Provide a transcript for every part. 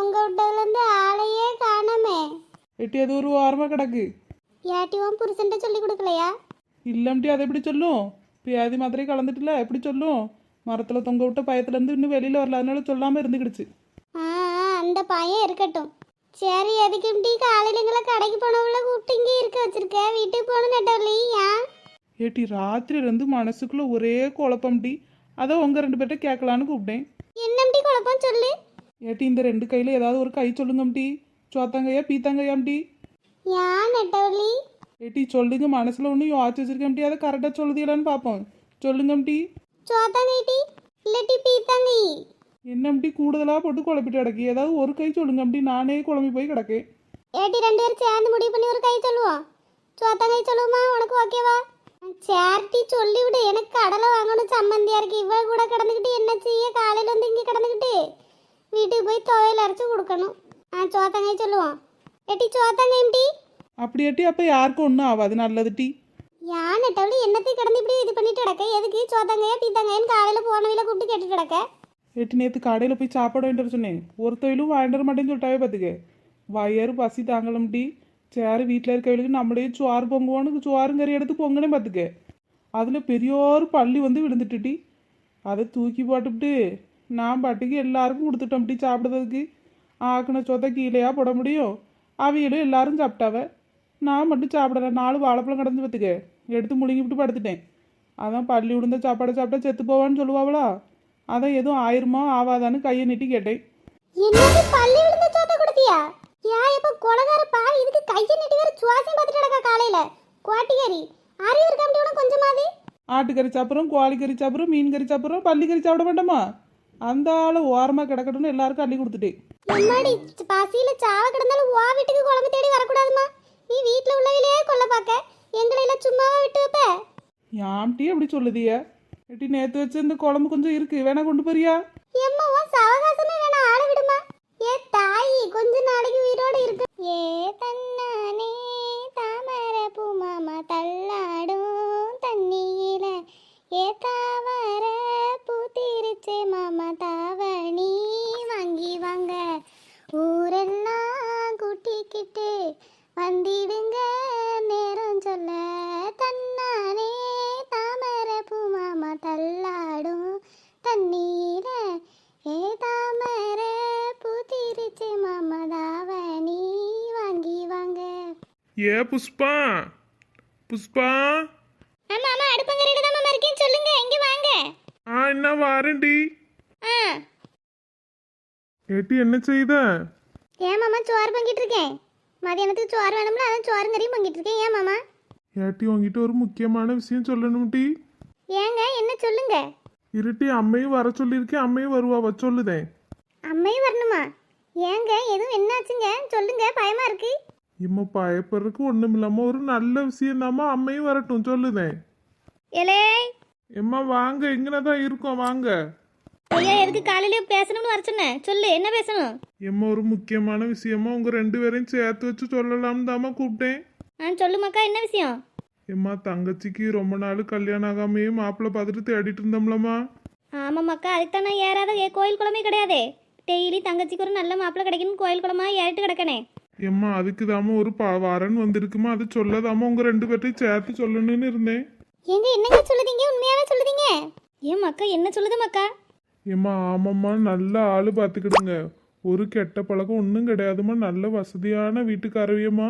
தொங்க விட்டதுலேருந்து ஆளையே காணமே. எட்டி அது ஒரு ஓரமாக கிடக்கு. யாட்டியும் புருஷன்ட்ட சொல்லி கொடுக்கலையா? இல்லம்டி அதை எப்படி சொல்லும்? பியாதி மாத்திரை கலந்துட்டுல எப்படி சொல்லும்? மரத்தில் தொங்க விட்ட பயத்துலேருந்து இன்னும் வெளியில் வரல அதனால சொல்லாமல் இருந்துக்கிடுச்சு ஆ ஆ, அந்த பையன் இருக்கட்டும். சரி எதுக்கு டீ காலையில எங்களை கடைக்கு போனவுல கூப்பிட்டு இங்கே இருக்க வச்சிருக்க? வீட்டுக்கு போகணும் நெட்டவள்ளி ஏன் ஏட்டி ராத்திரிலேருந்து மனசுக்குள்ளே ஒரே குழப்பம்டி. அதை உங்கள் ரெண்டு பேர்ட்ட கேட்கலான்னு கூப்பிட்டேன். என்னம்டி குழப்பம் சொல்லு. ஏட்டி இந்த ரெண்டு கையில் ஏதாவது ஒரு கை சொல்லுங்கம்டி. சோத்தாங்கையா பீத்தாங்கையாம்டி ஏன் நெட்டவள்ளி? ஏட்டி சொல்லுங்க மனசில் ஒன்றும் யோசிச்சு வச்சிருக்கேன்டி. அதை கரெக்டாக சொல்லுதீங்களான்னு பார்ப்போம் சொல்லுங்கம்டி. சோத்தாங்கி இல்லட்டி பீத்தாங்கி? என்னம்டி கூடுதலாக போட்டு குழப்பிட்டு கிடக்கு. ஏதாவது ஒரு கை சொல்லுங்கம்டி. நானே குழம்பி போய் கிடக்கேன். ஏட்டி ரெண்டு பேரும் சேர்ந்து முடிவு பண்ணி ஒரு கை சொல்லுவோம். சோத்தாங்கை சொல்லுவோமா? உனக்கு ஓகேவா சேர்ட்டி சொல்லி விடு எனக்கு கடலை வாங்கணும். சம்மந்தியா இருக்கு. இவ கூட கிடந்துக்கிட்டு என்ன செய்ய? காலையில வந்து இங்கே கிடந்துக்கிட்டு. வீட்டுக்கு போய் துவையல் அரைச்சு கொடுக்கணும். ஆ சோத்தாங்கை சொல்லுவோம். ஏட்டி சோத்தாங்கை டீ அப்படி ஏட்டி அப்போ யாருக்கும் ஒன்றும் ஆகாது நல்லது டீ. யான் நெட்டவளி என்னத்தை கிடந்து இப்படி இது பண்ணிட்டு கிடக்க? எதுக்கு சோத்தாங்கையா பீத்தாங்கையான்னு காலையில போனவில கூப்பிட்டு கேட்டுட்டு கிடக்க? ஏட்டி நேற்று கடையில் போய் சாப்பாடு வாங்கிட்டு வர சொன்னேன். ஒரு தொழிலும் வாங்கிட்டு வர மாட்டேன்னு சொல்லிட்டாவே பார்த்துக்க வயறு பசி தாங்கலம்டி சேரு வீட்டில் இருக்கவங்களுக்கு நம்மளே சோறு பொங்குவோன்னு சோறும் கறி எடுத்து பொங்கனே பார்த்துக்க அதில் பெரியோர் பள்ளி வந்து விழுந்துட்டுடி அதை தூக்கி போட்டுவிட்டு நான் பாட்டுக்கு எல்லாருக்கும் கொடுத்துட்டோம்டி சாப்பிடுறதுக்கு ஆக்கின சொத்தை கீழேயா போட முடியும்? அவியலும் எல்லாரும் சாப்பிட்டாவ? நான் மட்டும் சாப்பிடல. நாலு வாழைப்பழம் கிடந்து பார்த்துக்க எடுத்து முழுங்கி விட்டு படுத்துட்டேன். அதான் பள்ளி விழுந்த சாப்பாடை சாப்பிட்டா செத்து போவான்னு சொல்லுவாங்களா அதான் எதுவும் ஆயிருமா ஆவாதான்னு கையை நீட்டி கேட்டேன். என்னது பள்ளி விழுந்த சோத்த கொடுத்தியா? யா இப்ப கொலகார பாவி இதுக்கு கையை நீட்டி வேற சுவாசம் பார்த்துட்டு கிடக்க காலையில? கோட்டிகரி அறிவு இருக்கா அப்படி உனக்கு கொஞ்சமாதி ஆட்டுக்கறி சாப்பிட்றோம் கோழி கறி சாப்பிட்றோம் மீன் கறி சாப்பிட்றோம் பள்ளி கறி சாப்பிட மாட்டோமா? அந்த ஆளை ஓரமாக கிடக்கட்டும்னு எல்லாருக்கும் அள்ளி கொடுத்துட்டேன். எம்மாடி பசியில சாவ கிடந்தாலும் வா வீட்டுக்கு குழம்பு தேடி வரக்கூடாதுமா நீ வீட்டுல உள்ளவிலே கொல்ல பார்க்க எங்களை எல்லாம் சும்மாவா விட்டு வைப்ப? யாம்டி அப்படி சொல்லுதிய? எட்டி நேற்று வச்ச இந்த குழம்பு கொஞ்சம் இருக்கு. வேணா கொண்டு போறியா? எம்மா உன் சவகாசமே வேணா ஆள விடுமா. ஏ தாயி கொஞ்ச நாளைக்கு உயிரோட இருக்கு. ஏ தன்னானே மாமா தாவணி வாங்கி வாங்க. ஊரெல்லாம் கூட்டிக்கிட்டு வந்திடுங்க நேரம் சொல்ல தன்னானே. தாமர பூமாமா தள்ளாடும் தண்ணீர. ஏ தாமர பூத்திருச்சு மாமா தாவணி வாங்கி வாங்க. ஏ புஷ்பா புஷ்பா. ஆமா ஆமா அடுப்பங்கரையில தான் மாமா இருக்கேன் சொல்லுங்க இங்க வாங்க. ஆ என்ன வாரண்டி ஆ. ஏட்டி என்ன செய்த? ஏன் மாமா சோறு பங்கிட்டு இருக்கேன்? மதியானத்துக்கு சோறு வேணும்ல அதான் சோறு கறியும் பங்கிட்டு இருக்கேன். ஏன் மாமா? ஏட்டி உங்ககிட்ட ஒரு முக்கியமான விஷயம் சொல்லணும் டி ஏங்க என்ன சொல்லுங்க? இருட்டி அம்மையும் வர சொல்லியிருக்கேன் அம்மையும் வருவாவ சொல்லுதேன் அம்மையும் வரணுமா? ஏங்க எதுவும் என்னாச்சுங்க? சொல்லுங்க பயமா இருக்கு. இம்மா பயப்படுறதுக்கு ஒன்றும் இல்லாமல் ஒரு நல்ல விஷயம் தாம்மா அம்மையும் வரட்டும் சொல்லுதேன் எலே எம்மா வாங்க இங்கே தான் இருக்கோம் வாங்க. ஐயா எதுக்கு காலையில பேசணும்னு வர சொன்னேன் சொல்லு என்ன பேசணும்? எம்மா ஒரு முக்கியமான விஷயமா உங்க ரெண்டு பேரையும் சேர்த்து வச்சு சொல்லலாம்னு தாம்மா கூப்பிட்டேன். ஆ சொல்லுமாக்கா என்ன விஷயம்? எம்மா தங்கச்சிக்கு ரொம்ப நாள் கல்யாணம் ஆகாமையே மாப்பிள்ளை பார்த்துட்டு தேடிட்டு இருந்தோம்லம்மா. ஆமாம்மாக்கா அதுக்கு தான் நான் ஏறாத ஏ கோயில் குளமே கிடையாதே. டெய்லி தங்கச்சிக்கு ஒரு நல்ல மாப்பிள்ளை கிடைக்கணும் கோயில் குளமா ஏறிட்டு கிடக்கனே. எம்மா அதுக்கு தாம்மா ஒரு ப வரன் வந்திருக்குமா? அது சொல்லதாம்மா உங்க ரெண்டு பேர்ட்டையும் சேர்த்து சொல்லணும்னு இருந்தேன். ஏங்க என்னங்க சொல்லுதீங்க? உண்மையாவே சொல்லுதீங்க? ஏன் மக்கா என்ன சொல்லுது மக்கா? எம்மா ஆமாம்மா நல்ல ஆள் பார்த்துக்கிடுங்க ஒரு கெட்ட பழக்கம் ஒன்றும் கிடையாதும்மா. நல்ல வசதியான வீட்டுக்காரவியம்மா.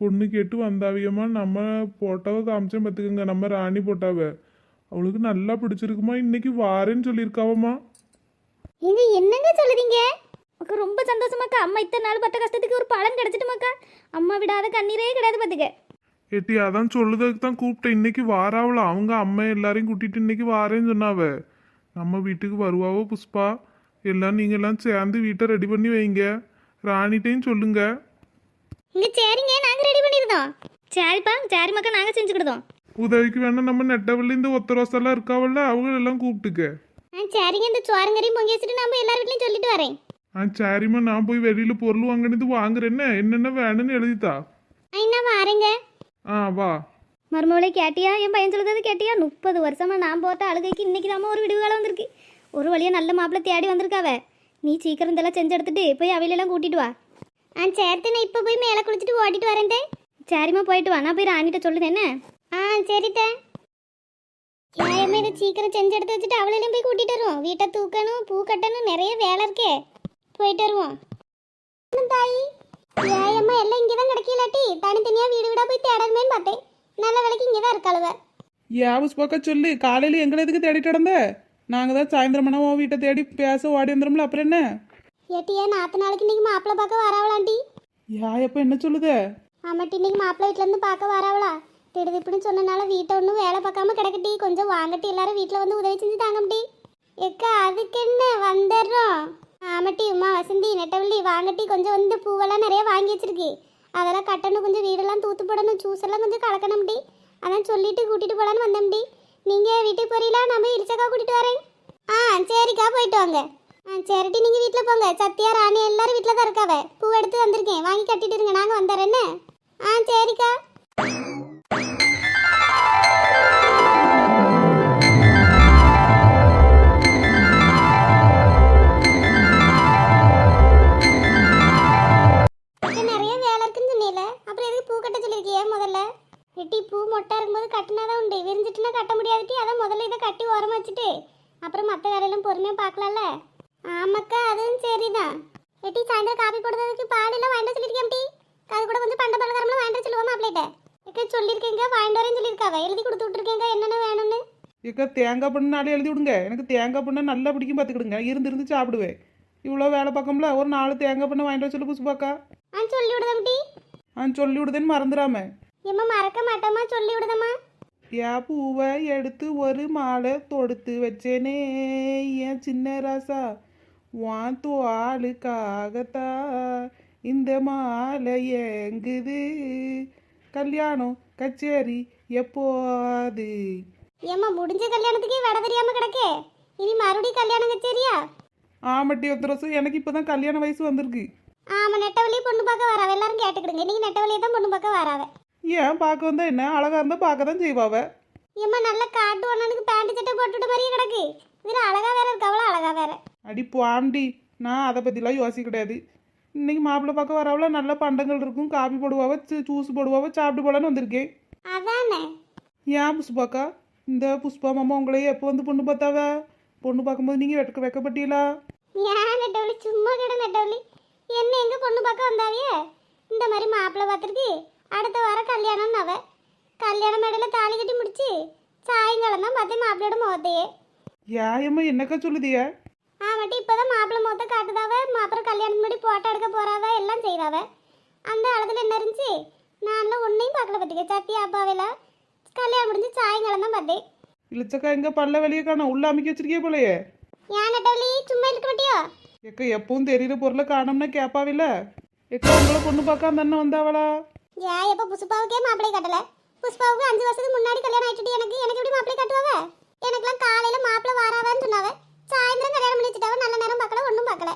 பொண்ணு கேட்டு வந்தாவியம்மா. நம்ம போட்டாவை காமிச்சேன் பார்த்துக்கோங்க நம்ம ராணி போட்டாவ. அவளுக்கு நல்லா பிடிச்சிருக்குமா? இன்னைக்கு வாரேன்னு சொல்லியிருக்காவம்மா. ஏங்க என்னங்க சொல்லுதீங்க? மக்கா ரொம்ப சந்தோஷமாக்கா அம்மா இத்தனை நாள் பட்ட கஷ்டத்துக்கு ஒரு பலன் கிடைச்சிட்டுமாக்கா அம்மா விடாத கண்ணீரே கிடையாது பார்த்துக்க ஏட்டி அதான் சொல்லுறதுக்கு தான் கூப்பிட்டேன். இன்னைக்கு வாராவளா அவங்க அம்மா எல்லாரையும் கூட்டிட்டு இன்னைக்கு வாரேன்னு சொன்னாவ. நம்ம வீட்டுக்கு வருவாவோ புஷ்பா? எல்லாம் நீங்க எல்லாம் சேர்ந்து வீட்டை ரெடி பண்ணி வைங்க. ராணிட்டையும் சொல்லுங்க. இங்க சரிங்க நாங்க ரெடி பண்ணிருந்தோம். சரிப்பா சரி மக்கா நாங்க செஞ்சுக்கிட்டோம் உதவிக்கு வேணா நம்ம நெட்டவள்ளி இந்த ஒத்த ரோசெல்லாம் இருக்காவல்ல அவங்க எல்லாம் கூப்பிட்டுக்க. ஆ சரிங்க இந்த சோரங்கரையும் பொங்கி வச்சுட்டு நம்ம எல்லார் வீட்லயும் சொல்லிட்டு வரேன். ஆ சரிம்மா நான் போய் வெளியில பொருள் வாங்கினது வாங்குறேன்னு என்னென்ன வேணும்னு எழுதித்தா. ஆ, வாரேங்க. ஆ வா. மருமகளை கேட்டியா? என் பையன் சொல்லுறது கேட்டியா? முப்பது வருஷமா நான் போட்ட அழுகைக்கு இன்னைக்கு தாம்மா ஒரு விடுவு காலம் வந்திருக்கு. ஒரு வழியா நல்ல மாப்பிள்ளை தேடி வந்திருக்காவ நீ சீக்கிரம் இதெல்லாம் செஞ்சு எடுத்துட்டு போய் அவையிலெல்லாம் கூட்டிட்டு வா. ஆ சேர்த்து நான் இப்போ போய் மேலே குளிச்சுட்டு ஓட்டிட்டு வரேன் சரிம்மா போயிட்டு வா. நான் போய் ராணிட்ட சொல்லுது என்ன? ஆ சரித்தே நியாயமா இதை சீக்கிரம் செஞ்சு எடுத்து வச்சுட்டு அவளையும் போய் கூட்டிட்டு வருவோம். வீட்டை தூக்கணும் பூ கட்டணும் நிறைய வேலை இருக்கே. போயிட்டு வருவோம். தாயி. நியாயமா எல்லாம் இங்கே தான் கிடைக்கலாட்டி. தனித்தனியா வீடு வீடா போய் தேடணுமேன்னு பார்த்தேன். நல்ல வேலைக்கு இங்கே தான் இருக்காளுவ. ஏன் புஷ்பாக்கா சொல்லு காலையில் எங்களை எதுக்கு தேடிட்டு நடந்த நாங்கள் தான் சாயந்தரம் மணி உன் வீட்டை தேடி பேச ஓடி வந்துடும்ல அப்புறம் என்ன? ஏட்டியா நாத்து நாளைக்கு இன்னைக்கு மாப்பிள்ளை பார்க்க வரவளாண்டி? யா எப்போ என்ன சொல்லுதே? ஆமாட்டி இன்னைக்கு மாப்பிள்ளை வீட்டிலேருந்து பார்க்க வரவளா? திடுதிப்புன்னு சொன்னனால வீட்டை ஒன்றும் வேலை பார்க்காம கிடக்கட்டி கொஞ்சம் வாங்கட்டி எல்லாரும் வீட்டில் வந்து உதவி செஞ்சு தாங்கம்டி. எக்கா அதுக்கு என்ன வந்துடுறோம்? ஆமாட்டி உமா வசந்தி நெட்டவள்ளி வாங்கட்டி கொஞ்சம் வந்து பூவெல்லாம் நிறைய வாங்கி வச்சிருக்கு. அதெல்லாம் கட்டணும் கொஞ்சம் வீடெல்லாம் தூத்து போடணும் ஜூஸ் எல்லாம் கொஞ்சம் கலக்கணும்டி அதான் சொல்லிட்டு கூட்டிட்டு போலான்னு வந்தோம்டி நீங்கள் வீட்டுக்கு போறீங்களா? நான் போய் இலிச்சக்கா கூட்டிட்டு வரேன். ஆ சரிக்கா போயிட்டு வாங்க. ஆ சரிட்டி நீங்கள் வீட்டில் போங்க. சத்யா ராணி எல்லாரும் வீட்டில் தான் இருக்காவ. பூ எடுத்து வந்திருக்கேன். வாங்கி கட்டிட்டு இருங்க நாங்கள் வந்துடுறேன்னு ஆ சரிக்கா. வேலையெல்லாம் பொறுமையாக பார்க்கலாம்ல? ஆமாக்கா அதுவும் சரிதான். வெட்டி சாயந்தரம் காப்பி போடுறதுக்கு பாலெல்லாம் வாங்கிட்டு சொல்லியிருக்கேன் டி அது கூட வந்து பண்ட பலகாரம்லாம் வாங்கிட்டு சொல்லுவோம் மாப்பிள்ளைகிட்ட இக்க சொல்லியிருக்கேங்க வாங்கிட்டு வரேன்னு சொல்லியிருக்காவ? எழுதி கொடுத்து விட்டுருக்கேங்க என்னென்ன வேணும்னு. இக்கா தேங்காய் பண்ணு நாளே எழுதி விடுங்க. எனக்கு தேங்காய் பண்ண நல்லா பிடிக்கும் பார்த்துக்கிடுங்க. இருந்து இருந்து சாப்பிடுவேன். இவ்வளோ வேலை பார்க்கம்ல ஒரு நாலு தேங்காய் பண்ண வாங்கிட்டு வர சொல்லு புஷ்பாக்கா ஆ சொல்லி விடுதம் டி ஆ சொல்லி விடுதேன்னு மறந்துடாம எம்மா மறக்க மாட்டோமா சொல்லி விடுதம்மா. யா பூவை எடுத்து ஒரு மாலை தொடுத்து வச்சேனே என் சின்ன ராசா. வான் ஆளுக்காகத்தா இந்த மாலை ஏங்குது. கல்யாணம் கச்சேரி எப்போது? ஏம்மா முடிஞ்ச கல்யாணத்துக்கே வட தெரியாம கிடக்கே. இனி மறுபடியும் கல்யாணம் கச்சேரியா? ஆமாட்டி ஒத்தரசு எனக்கு இப்போதான் கல்யாண வயசு வந்திருக்கு. ஆமா நெட்டவழியை பொண்ணு பார்க்க வராவ. எல்லாரும் கேட்டுக்கிடுங்க. நீங்க நெட்டவழியை தான் பொண்ணு பார்க்க வராவ. ஏன் பார்க்க வந்தா என்ன? அழகா இருந்தா பார்க்க தான் செய்வாவ. ஏம்மா நல்ல காட்டு ஒன்னனுக்கு பேண்ட் சட்டை போட்டுட்ட மாதிரியே கிடக்கு. இதுல அழகா வேற இருக்கு. அவ்வளோ அழகா வேற. அடி பாண்டி நான் அதை பற்றிலாம் யோசிக்க கிடையாது இன்னைக்கு மாப்பிள்ளை பார்க்க வரவள நல்ல பண்டங்கள் இருக்கும். காபி போடுவாவ ஜூஸ் போடுவாவ சாப்பிட்டு போலான்னு வந்திருக்கேன். அதானே? ஏன் புஷ்பாக்கா? இந்த புஷ்பா மாமா உங்களையே எப்போ வந்து பொண்ணு பார்த்தாவ? பொண்ணு பார்க்கும்போது நீங்கள் வெட்க வெக்கப்பட்டீங்களா? ஏன் நெட்டவழி? சும்மா கிட நெட்டவழி. என்ன எங்க பொண்ணு பார்க்க வந்தாவியே? இந்த மாதிரி மாப்பிள்ளை பார்த்துருக்கு அடுத்த வாரம் கல்யாணம் அவ. கல்யாண மேடையில தாலி கட்டி முடிச்சு சாயங்காலம் தான் பார்த்தேன் மாப்பிள்ளையோட முகத்தையே. ஏயம்மா என்னக்கா சொல்லுதிய ஆமாட்டி இப்போதான் மாப்பிள்ளை முகத்தை காட்டுதாவ அப்புறம் கல்யாணத்துக்கு முன்னாடி போட்டோ எடுக்க போறாவ எல்லாம் செய்தாவ. அந்த காலத்தில் என்ன இருந்துச்சு? நான்லாம் ஒன்றையும் பார்க்கல பார்த்துக்க சத்தி அப்பாவில கல்யாணம் முடிஞ்சு சாயங்காலம் தான் பார்த்தேன். இளிச்சக்கா எங்க பல்ல வெளியே காணோம் உள்ள அமைக்க வச்சிருக்கே போலயே. ஏன் நெட்டவழி சும்மா இருக்க மாட்டியோ? எக்க எப்பவும் தெரியுற பொருளை காணோம்னா கேட்பாவில்ல. எக்க உங்களை பொண்ணு பார்க்க அந்த அண்ணன் வந்தாவளா? ஏன் எப்போ புஷ்பாவுக்கே மாப்பிள்ளை கட்டல? புஷ்பாவுக்கு அஞ்சு வருஷத்துக்கு முன்னாடி கல்யாணம் ஆயிட்டு எனக்கு எனக்கு எப்படி மாப்பிள்ளை கட்டுவாவ எனக்கெல்லாம் காலையில மாப்பிள்ளை வாராவன்னு சொன்னாவ. சாயந்தரம் கல்யாணம் பண்ணி வச்சுட்டாவ. நல்ல நேரம் பார்க்கல ஒன்றும் பார்க்கல.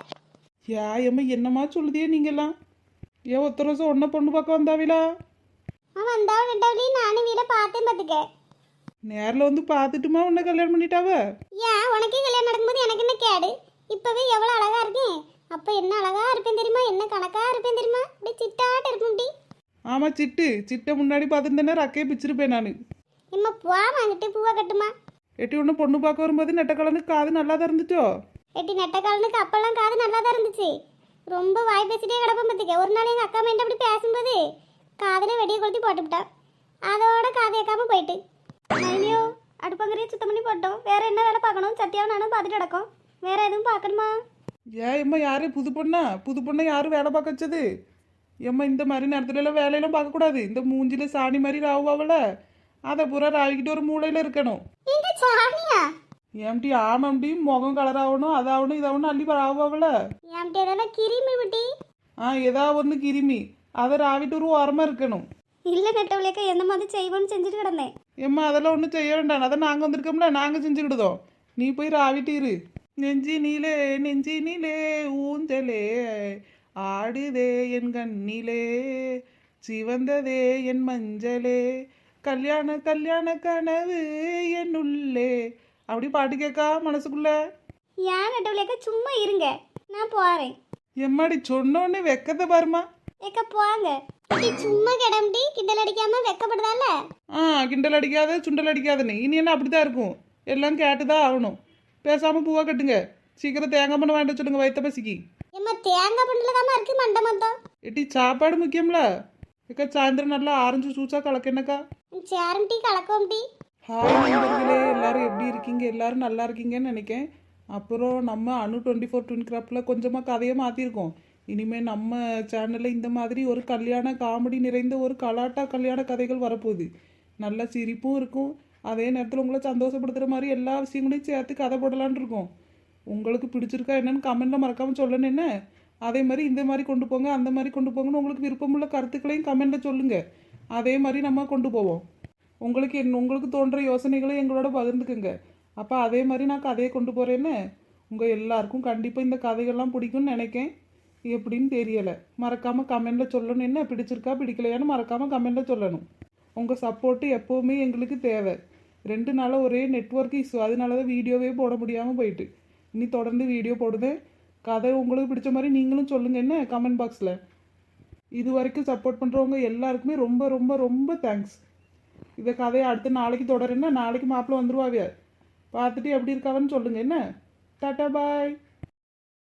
ஏயம்மா என்னம்மா சொல்லுதியே நீங்கெல்லாம்? ஏன் ஒத்த வருஷம் ஒன்ன பொண்ணு பார்க்க வந்தாவிலா அவன் வந்தாவ நெட்டவழி நானும் வீட பார்த்தேன் பார்த்துக்க. நேரில் வந்து பார்த்துட்டுமா உன்னை கல்யாணம் பண்ணிட்டாவ? ஏன் உனக்கே கல்யாணம் நடக்கும்போது எனக்கு என்ன கேடு? இப்பவே எவ்வளோ அழகா இருக்கேன் அப்போ என்ன அழகா இருப்பேன் தெரியுமா? என்ன கணக்கா இருப்பேன் தெரியுமா? அப்படியே சிட்டாட்ட இருக்கும் டி ஆமா சிட்டு. சிட்டை முன்னாடி பார்த்துருந்தேனே ரக்கையை பிச்சிருப்பேன் நான். இம்மா பூவா வாங்கிட்டு பூவா கட்டுமா? எட்டி ஒன்று பொண்ணு பார்க்க வரும்போது நெட்டக்கலனுக்கு காது நல்லா தான் இருந்துச்சோ? எட்டி நெட்டக்காலனுக்கு அப்பெல்லாம் காது நல்லா தான் இருந்துச்சு. ரொம்ப வாய் பேசிட்டே கிடப்பேன் பார்த்துக்க. ஒரு நாள் எங்கள் அக்கா மைண்ட் அப்படி பேசும்போது காதில் வெடியை கொளுத்தி போட்டுவிட்டான் அதோட காது கேட்காம போயிட்டு. மைனியோ அடுப்பங்கரையை சுத்தம் பண்ணி போட்டோம். வேற என்ன வேலை பார்க்கணும்? சத்தியாவும் நானும் பார்த்துட்டு கிடக்கும். வேற எதுவும் பார்க்கணுமா? ஏன் எம்மா யாரு? புது பொண்ணா? புது பொண்ணை யாரும் வேலை பார்க்க வச்சது? எம்மா இந்த மாதிரி நேரத்துல எல்லாம் வேலையெல்லாம் பார்க்கக்கூடாது. இந்த மூஞ்சில சாணி மாதிரி ராவுவாவல அதை பூரா ராவிக்கிட்டு ஒரு மூலையில இருக்கணும். ஏம்டி ஆமாம்டி முகம் கலர் ஆகணும் அதாகணும் இதாகணும் அள்ளி இதெல்லாம் கிருமி ஆ ஏதா ஒன்று கிருமி. அதை ராவிட்டு ஒரு ஓரமாக இருக்கணும். இல்லை நெட்டவளியக்கா எந்த மாதிரி செய்வோன்னு செஞ்சுட்டு கிடந்தேன். எம்மா அதெல்லாம் ஒன்றும் செய்ய வேண்டாம். அதான் நாங்கள் வந்திருக்கோம்ல நாங்கள் செஞ்சுக்கிடுதோம். நீ போய் ராவிட்டு இரு. நெஞ்சி நீலே நெஞ்சி நீலே ஊஞ்சலே. ஆடுதே என் கண்ணிலே சிவந்ததே என் மஞ்சளே கல்யாண கல்யாண கனவு என் உள்ளே. அப்படி பாட்டு கேட்கா மனசுக்குள்ள? ஏன் நெட்டவளியக்கா சும்மா இருங்க. நான் போறேன். எம்மாடி சொன்ன உடனே வெக்கத்தை பாருமா ஏக்க போங்க. டி சும்மா கிடம்டி கிண்டல் அடிக்காம வெக்கப்படுதால? ஆ கிண்டல் அடிக்காத சுண்டல் அடிக்காதன்னு இனி என்ன அப்படிதான் இருக்கும்? எல்லாம் கேட்டுதான் ஆகணும். பேசாம பூவா கட்டுங்க. சீக்கிரம் தேங்காய் பண்ண வேண்டாம் சொல்லுங்க வயிற்ற பசிக்கு. ஏம்மா தேங்காய் பண்ணல தாமா இருக்கு மண்டை மொத்தம் எட்டி சாப்பாடு முக்கியம்ல? ஏக்கா சாயந்தரம் நல்லா ஆரஞ்சு ஜூஸா கலக்கென்னக்கா சேரும் டீ கலக்கும் டீ. ஹாய் நண்பர்களே எல்லாரும் எப்படி இருக்கீங்க? எல்லாரும் நல்லா இருக்கீங்கன்னு நினைக்கேன். அப்புறம் நம்ம அனு டுவெண்ட்டி ஃபோர் ட்வின் கிராப்பில் கொஞ்சமாக கதையை மாற்றிருக்கோம் இனிமேல் நம்ம சேனலில் இந்த மாதிரி ஒரு கல்யாண காமெடி நிறைந்த ஒரு கலாட்டா கல்யாண கதைகள் வரப்போகுது. நல்ல சிரிப்பும் இருக்கும். அதே நேரத்தில் உங்களை சந்தோஷப்படுத்துகிற மாதிரி எல்லா விஷயங்களையும் சேர்த்து கதை போடலான்னு இருக்கோம். உங்களுக்கு பிடிச்சிருக்கா என்னன்னு கமெண்ட்டில் மறக்காமல் சொல்லணும். என்ன? அதே மாதிரி இந்த மாதிரி கொண்டு போங்க அந்த மாதிரி கொண்டு போங்கன்னு உங்களுக்கு விருப்பமுள்ள கருத்துக்களையும் கமெண்ட்டில் சொல்லுங்கள் அதே மாதிரி நம்ம கொண்டு போவோம். உங்களுக்கு என் உங்களுக்கு தோன்ற யோசனைகளை எங்களோட பகிர்ந்துக்குங்க. அப்போ அதே மாதிரி நான் கதையை கொண்டு போகிறேன்னு உங்கள் எல்லாருக்கும் கண்டிப்பாக இந்த கதைகள்லாம் பிடிக்கும்னு நினைக்கேன். எப்படின்னு தெரியலை. மறக்காமல் கமெண்டில் சொல்லணும். என்ன? பிடிச்சிருக்கா பிடிக்கலையான்னு மறக்காமல் கமெண்டில் சொல்லணும். உங்கள் சப்போர்ட்டு எப்போவுமே எங்களுக்கு தேவை. ரெண்டு நாளாக ஒரே நெட்வொர்க் இஷ்யூ அதனால தான் வீடியோவே போட முடியாமல் போயிட்டு. இனி தொடர்ந்து வீடியோ போடுவேன் கதை உங்களுக்கு பிடிச்ச மாதிரி நீங்களும் சொல்லுங்கள் என்ன? கமெண்ட் பாக்ஸில் இது வரைக்கும் சப்போர்ட் பண்ணுறவங்க எல்லாருக்குமே ரொம்ப ரொம்ப ரொம்ப தேங்க்ஸ் இந்த கதையை அடுத்து நாளைக்கு தொடருன்னா நாளைக்கு மாப்பிள்ளை வந்துருவாவியா பார்த்துட்டு எப்படி இருக்காவன்னு சொல்லுங்கள் என்ன? Tata bye.